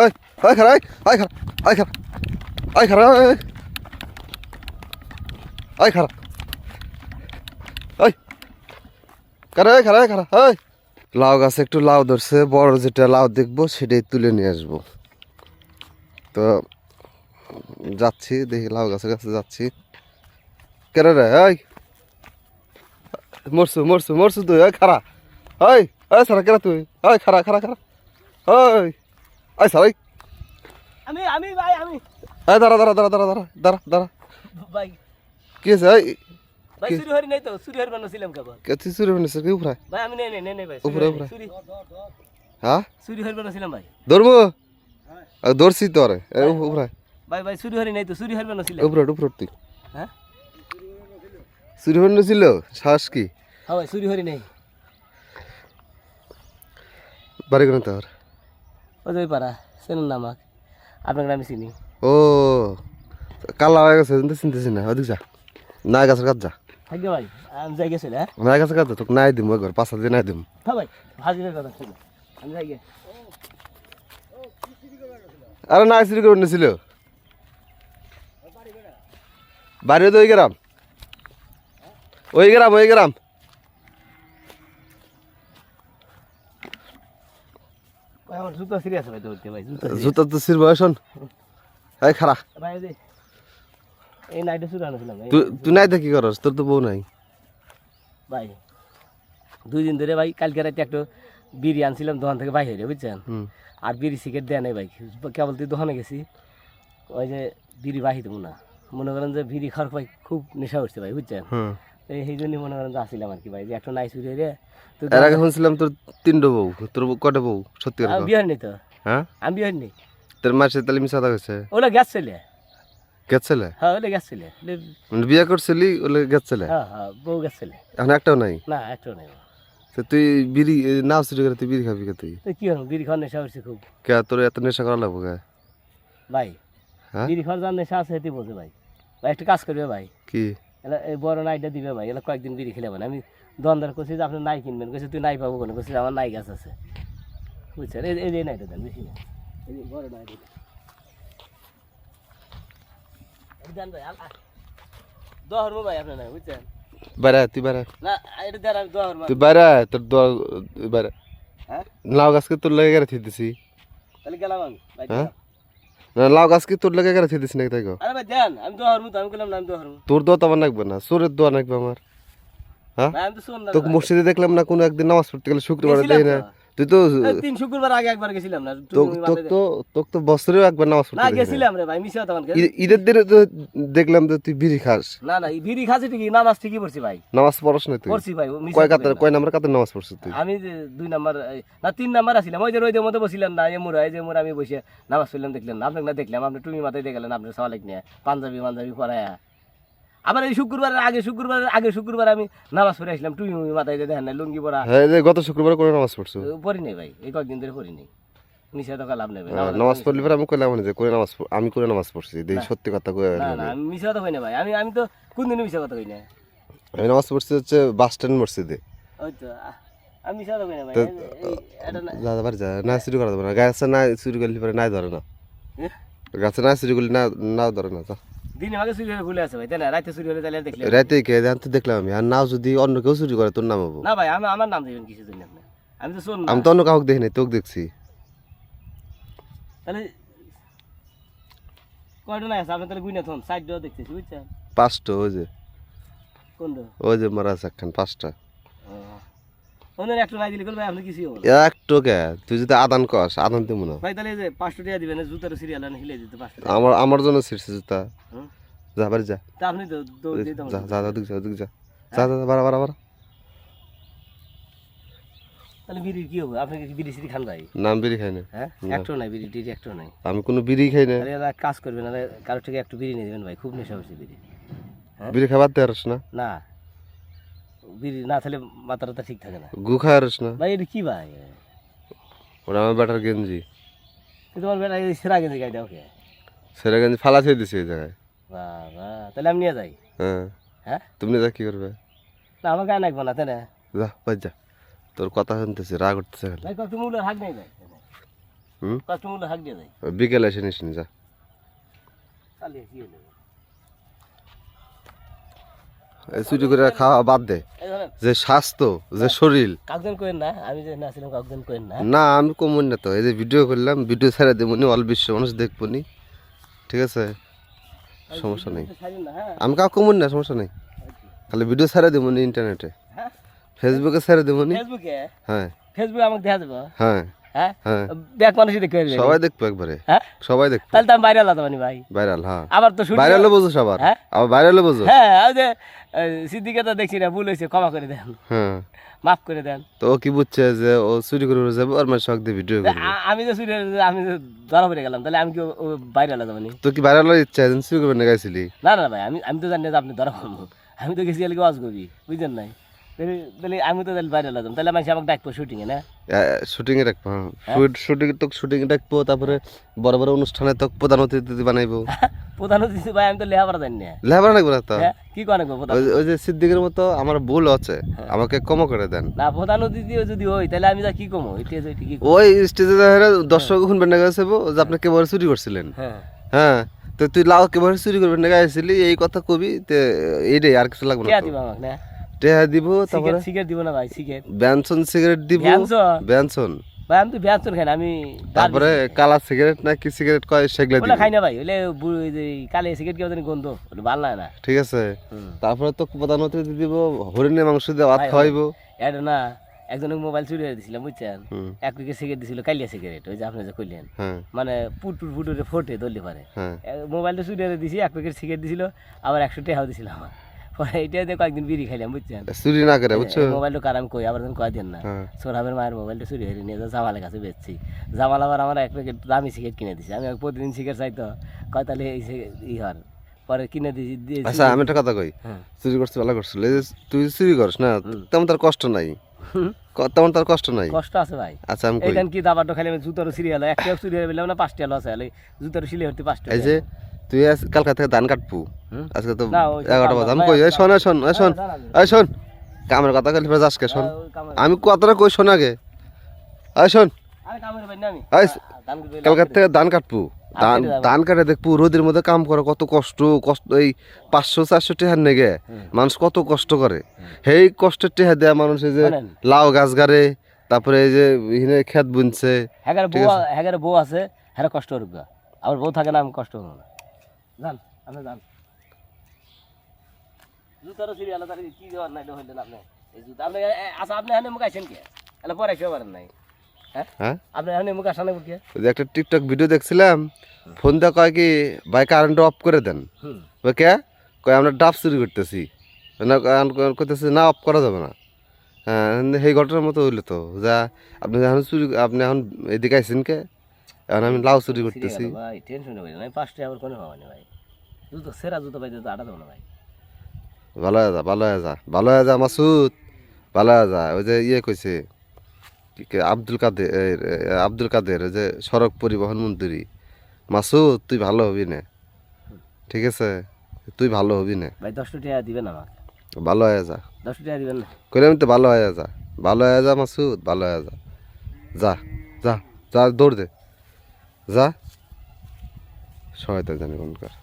ওই ওই খারাই ওই খারা ওই খারা ওই খারা ওই খারা ওই খারা ওই খারা খারা ওই লাউ গাছে একটু লাউ ধরছে, বড় যেটা লাউ দেখব সেটাই তুলে নিয়ে আসব। তো যাচ্ছি, দেখি লাউ গাছের কাছে যাচ্ছি। কেন রে, এই? মরসু মরসু মরসু তুই ওই খারা ওই ওই সারা কেন তুই? ওই খারা খারা খারা ওই ওই সারা ওই আমি আমি ভাই আমি। এই দাঁড়া দাঁড়া দাঁড়া দাঁড়া দাঁড়া দাঁড়া দাঁড়া। ভাই। কি আছে এই ভাই কি? চুরি হরি নাই তো চুরি হরি বানাছিলাম কেবল। কে তুই চুরি বানিয়েছিস কি উপরে? ভাই আমি নেই নেই নেই নেই ভাই উপরে, উপরে। চুরি। হ্যাঁ? চুরি হরি বানাছিলাম ভাই। ধরবো? ধরছি তো আরে। উপরে। ভাই ভাই চুরি হরি নাই তো চুরি হরি বানাছিলাম। উপরে উপরে তুই হ্যাঁ? চুরি বানিয়েছিল শ্বাস কি? হ্যাঁ ভাই চুরি হরি নাই। বাড়ি কেন তোর ও যাই পারা চেনেন না আমাক? আপনাকে আমি চিনি। ও কালা হয়ে গেছে কিন্তু চিনতেছি না। ওদিক যা। নাই গাছের কাজ যা। থাকবে ভাই আমি যাই গেছিল হ্যাঁ নাই গাছের কাজ তোকে নাই দিম একবার পাঁচ নাই দিম। হ্যাঁ ভাই হাজিরের কথা ছিল। আমি যাই গে আরে না চুরি করে নিয়েছিল বাড়ি তো ওই গ্রাম। ওই গ্রাম ওই গ্রাম ভাই আমার জুতো সিরিয়াস ভাই দৌড়তে ভাই জুতো তো সির বয়সন এই খারা ভাই এই নাইটে চুরি আনছিলাম ভাই। তুই তুই নাই দেখি করস? তোর তো বউ নাই। ভাই দুই দিন ধরে ভাই কালকে রাতে একটু বিড়ি আনছিলাম দোকান থেকে বাইরে বুঝছেন? আর বিড়ি সিগারেট দেয় নাই ভাই। কেবল তুই দোকানে গেছি ওই যে বিড়ি বাহি দেবো না মনে করেন যে বিড়ি খাওয়ার ভাই খুব নেশা উঠছে ভাই বুঝছেন? এই জন্যই মনে করেন যে আর কি ভাই যে একটা নাই চুরি রে। তো এর আগে শুনছিলাম তোর তিনটো বউ তোর কটা বউ? সত্যি করে আমি। বিহার তো। হ্যাঁ? আমি বিহার নি তোর মাসে তাহলে মিশা হয়েছে। ওলা গ্যাস ছেলে। গেছিলে হ্যাঁ ওলা গ্যাস ছেলে। ওলে- মানে বিয়ে করছিলি ওলে গেছিলে হ্যাঁ হ্যাঁ বউ গ্যাস ছেলে। এখন একটাও নাই? না একটাও নেই। তো তুই বিড়ি নাও চুরি করে তুই বিড়ি খাবি কে তুই? কি হলো? বিড়ি খাওয়ার নেশা উঠছে খুব। কে তোর এত নেশা করা লাগবো কে? ভাই হ্যাঁ? বিড়ি খাওয়ার যার নেশা আছে হেঁটে বলছে ভাই। ভাই একটা কাজ করবে ভাই। কি? এলা এই বড় নাইটা দিবে ভাই এলা কয়েকদিন বিড়ি খেলে আমি দোকানদার করছি যে আপনি নাই কিনবেন কইছে তুই নাই পাবো কোনো? কইছে আমার নাই গাছ আছে। বুঝছেন? এই এই নাইটা দেন বেশি না। এই বড় নাইটা দেন। ভাই আল- আ- দোয়া হরমো ভাই আপনার নাই বুঝছেন? আয়, তুই আয়। না এটা দেন আমি দোয়া তুই বাইরে তোর দোয়া বাইরে হ্যাঁ? লাউ গাছকে তোর লেগে তাহলে গেলাম আমি। হ্যাঁ? দিলাম। না কি তোর লেগে গেলে ছিদিস নাকি তাই? আরে ভাই দেন আমি দোয়া হরমো আমি বললাম না আমি দোয়া হরমো তোর দোয়া তো আমার লাগবে না সুরের দোয়া লাগবে আমার হ্যাঁ আমি তো শুন না তোকে মসজিদে দেখলাম না কোনো একদিন নামাজ পড়তে গেলে শুক্রবার দেয় দেই না। তুই তো তিন শুক্রবার আগে একবার গেছিলাম না তুমি তো তো বছরেও একবার নামাজ পড়তে না। গেছিলাম রে ভাই মিশা তখন ঈদের দিনে তো দেখলাম যে তুই বিড়ি খাস। না না বিড়ি খাচ্ছি ঠিকই নামাজ ঠিকই পড়ছি ভাই। নামাজ পড়স না তুই? পড়ছি ভাই কয় কাতার কয় নাম্বার কাতার নামাজ পড়ছিস তুই? আমি যে দুই নাম্বার না তিন নাম্বার আছিলাম ওই যে রোদের মধ্যে বসিলাম না এমুর এই যে এমুর আমি বসে নামাজ পড়লাম দেখলাম আপনাকে না দেখলাম আপনি টুমি মাথায় দেখলেন আপনার সওয়ালেক নিয়ে পাঞ্জাবি পাঞ্জাবি পরায়া। আবার এই শুক্রবারের আগে শুক্রবারের আগে শুক্রবার আমি নামাজ পড়ে আসলাম। মুমি মাথায় যে দেখেন না লুঙ্গি পড়া হ্যাঁ গত শুক্রবার করে নামাজ পড়ছো? পড়ি নেই ভাই এই কয়েকদিন ধরে পড়ি নেই। মিশা তো লাভ নেবে হ্যাঁ, নামাজ পড়লি পরে আমি কইলাম না যে করে নামাজ পড়- আমি করে নামাজ পড়ছি দেই সত্যি কথা কই না না আমি মিশা তো কই না ভাই আমি আমি তো কোন মিশা কথা কই না আমি নামাজ পড়ছি হচ্ছে বাস স্ট্যান্ড মসজিদে। ওই তো আমি মিশা তো কই না ভাই তো- এই- এই- এটা না যা যা না চুরি করা না। গাছে না চুরি করলে পরে নাই ধরে না? গাছে না চুরি করলে না না ধরে না দিনে আগে চুরি হলে ভুলে আছে ভাই তাই না? রাতে চুরি হলে তাহলে দেখলে রাতে কে জানতে দেখলাম আমি। আর নাও যদি অন্য কেউ চুরি করে তোর নাম হব? না ভাই আমি আমার নাম দিবেন কিছু জন্য আপনি? আমি তো শোন আমি তো অন্য কাউকে দেখিনি তোকে দেখছি। তাহলে কয়টা নাই আছে? আপনি তাহলে গুইনা থন সাইড দেখতেছি বুঝছেন? পাঁচটা ওই যে। কোনটা? ওই যে মারা আছে পাঁচটা। একটু নাই দিলে ভাই আপনি না একটু কে? তুই যদি আদান কস আদান দিব না। ভাই তাহলে এই যে পাঁচশো টাকা দিবেন জুতার সিরিয়াল আনে হিলে দিতে পাঁচশো টাকা। আমার আমার জন্য ছিড়ছে জুতা। যা বাড়ি যা। তা আপনি তো দৌড় দিতে যা যা যা যা দিক যা। যা যা বাড়া বাড়া বাড়া। তাহলে বিড়ি কি হবে? আপনি কি বিড়ি সিড়ি খান ভাই? নাম বিড়ি খাই না। হ্যাঁ? একটু নাই বিড়ি টিড়ি একটু নাই। আমি কোনো বিড়ি খাই না। এরা কাজ করবেন না কারও থেকে একটু বিড়ি নিয়ে দেবেন ভাই খুব নেশা হচ্ছে বিড়ি। বিড়ি খাবার দিয়ে আরস না? না। বিড়ি না তাহলে মাথা টাথা ঠিক থাকে না। গু খাই না? ভাই এটা কি ভাই? ওটা আমার বেটার গেঞ্জি। তোমার বেটা এই সেরা গেছে গাড়িটা ওকে। সেটা গেঞ্জি ফালা ছেড়ে দিছে এই জায়গায়। বাবা তাহলে আমি নিয়ে যাই। হ্যাঁ। হ্যাঁ? তুমি যা কি করবে? না আমার গায়ে নাকবো না তাই না? যা বাজ যা। তোর কথা শুনতেছি রাগ উঠতেছে ভাই কত মূল্য হাক নেই ভাই হুম? কাস্টমার হাক দিয়ে যায় বিকেলে এসে নিস যা। চালিয়ে কি হলো? চুরি করে খাওয়া বাদ দে। যে স্বাস্থ্য যে শরীর। কাকজন করেন না? আমি যে নাছিলাম কাকজন করেন না? না আমি কমন না তো। এই যে ভিডিও করলাম ভিডিও ছেড়ে দেবো নি অল বিশ্ব মানুষ দেখব নি। ঠিক আছে? সমস্যা নেই। হ্যাঁ। আমি কাউ কমন না সমস্যা নেই। খালি ভিডিও ছেড়ে দেবো নি ইন্টারনেটে হ্যাঁ। ফেসবুকে ছেড়ে দেবো নি। ফেসবুকে হ্যাঁ। ফেসবুকে আমাকে দেখা যাব হ্যাঁ। হ্যাঁ? হ্যাঁ। ব্যাক মানুষই দেখতে পারবে। সবাই দেখব একবারে। হ্যাঁ? সবাই দেখব। তাহলে তো আমি ভাই। ভাইরাল হ্যাঁ। আবার তো শুনি বোঝো সবার। হ্যাঁ? আবার ভাইরালও বোঝো। হ্যাঁ ওই যে সিদ্দিকে তো দেখছি না ভুল হয়েছে ক্ষমা করে দেন। হ্যাঁ। মাফ করে দেন। তো কি বুঝছে যে ও চুরি করে যাবে আর মানে শখ দিয়ে ভিডিও করবে। আমি যে শুনে আমি যে ধরা পড়ে গেলাম তাহলে আমি কি তো কি ইচ্ছা চুরি করবে না গাইছিলি? না না ভাই আমি আমি তো জানি না যে আপনি ধরা পড়ব আমি তো গেছি ওয়াজ করি বুঝলেন নাই? তাহলে আমি তো তাহলে বাইরে তাহলে মানুষ আমাকে ডাকবো শুটিংয়ে না? শুটিং এ রাখব শুটিং তো শুটিং এ তারপরে বড় বড় অনুষ্ঠানে তো প্রধান অতিথি বানাইবো। প্রধান অতিথি ভাই আমি তো লেহাপড়া জানি না। লেবার রাখব না তো? হ্যাঁ কি করে প্রধান ওই যে- সিদ্দিকের মতো আমার ভুল আছে আমাকে কম করে দেন। না প্রধান অতিথি যদি হই তাহলে আমি যা কি কমো? এটা যে কি কমো? ওই স্টেজে দর্শক শুনবেন না গেছে যে আপনি কেবল চুরি করছিলেন। হ্যাঁ। হ্যাঁ তো তুই লাউ কেবল চুরি করবেন না গাইছিলি এই কথা কবি তে এইটাই আর কিছু লাগবে না? টেহা দিব তারপরে? সিগারেট দিব না ভাই সিগারেট। ব্যানসন সিগারেট দিব ব্যানসন? ব্যানসন। ভাই আমি তো ব্যাচন খাই না আমি তারপরে কালা সিগারেট না কি সিগারেট কয় সেগুলো দিব। খাই না ভাই ওলে কালে সিগারেট কেউ জানি গন্ধ ওটা ভালো লাগে না। ঠিক আছে। তারপরে তো প্রধান অতিথি দিব হরিণের মাংস দিয়ে ভাত খাওয়াইবো। এটা না একজনের মোবাইল চুরি হয়ে দিছিলাম বুঝছেন? এক প্যাকেট সিগারেট দিছিল কালিয়া সিগারেট ওই যে আপনি যে কইলেন। হ্যাঁ। মানে পুটুর পুটুরে ফোটে দলি পারে হ্যাঁ। মোবাইলটা চুরি হয়ে দিছি এক প্যাকেট সিগারেট দিছিল আবার একশো টাকাও দিছিল আমার। পরে এটা দিয়ে কয়েকদিন বিড়ি খাইলাম বুঝছেন? চুরি না করে বুঝছ? মোবাইলটা কার কই আবার যখন কয় না। হ্যাঁ। মায়ের মোবাইলটা চুরি হয়ে নিয়ে জামালের কাছে বেচছি। জামাল আবার আমার এক প্যাকেট দামি সিগারেট কিনে দিছে। আমি প্রতিদিন সিগারেট চাইতো কয় তাহলে এই ই হর পরে কিনে দিয়েছি আচ্ছা আমি একটা কথা কই। হ্যাঁ। চুরি ভালো তুই চুরি করস না তেমন তার কষ্ট নাই। তেমন তার কষ্ট নাই। কষ্ট আছে ভাই। আচ্ছা আমি কি আমি জুতোর সিরি হলো। একটা পেলাম না পাঁচটা লস হলো জুতোর সিলি হতে পাঁচটা এই যে তুই কালকা থেকে ধান কাটবো আজকে তো এগারোটা বাজে। আমি কই এই শোন শোন এই শোন এই শোন। কামের কথা কালি ফের আজকে শোন। আমি কথাটা কই শোন আগে। এই শোন। কালকার থেকে ধান কাটবো। ধান ধান কাটে দেখব রোদের মধ্যে কাম করে কত কষ্ট কষ্ট এই পাঁচশো চারশো টেহার নেগে। মানুষ কত কষ্ট করে। সেই কষ্টের টেহা দেয়া মানুষ এই যে। লাউ গাছ গাড়ে তারপরে এই যে এখানে খেত বুনছে। হ্যাগারে বউ বউ আছে হ্যাঁ কষ্ট করবে। আবার বউ থাকে না আমি কষ্ট করব না। জান আপনি যান জুতারও সিরি আলাদা কি দেওয়ার নাই হইলেন আপনি। এই জুতা আপনি আচ্ছা আপনি এখানে মুখ আইছেন কে? তাহলে পরে কেউ পারেন নাই। হ্যাঁ? হ্যাঁ? আপনি এখানে মুখ আসা কে যে একটা টিকটক ভিডিও দেখছিলাম ফোন কয় কি ভাই কারেন্ট অফ করে দেন। ওই কয় আমরা ডাব চুরি করতেছি। করতেছি না অফ করা যাবে না। হ্যাঁ সেই ঘটনার মতো হইল তো। যা আপনি এখন চুরি আপনি এখন এদিকে আইসেন কে? এখন আমি লাউ চুরি করতেছি। ভাই টেনশন হবে না পাঁচটা আবার কোনো পাবো না ভাই। জুতো সেরা জুতো পাইতে তো আটা দেবো না ভাই। ভালো হয়ে যা ভালো হয়ে যা ভালো হয়ে যা মাসুদ ভালো হয়ে যা। ওই যে ইয়ে কইছে আব্দুল কাদের আব্দুল কাদের ওই যে সড়ক পরিবহন মন্ত্রী। মাসুদ তুই ভালো হবি না। ঠিক আছে? তুই ভালো হবি না। ভাই দশটা টাকা দিবেন আমাকে। ভালো হয়ে যা। দশটা টাকা দিবেন না। কইলাম তো ভালো হয়ে যা। ভালো হয়ে যা মাসুদ ভালো হয়ে যা। যা যা যা দৌড় দে। যা। সহায়তা জানি কোনকার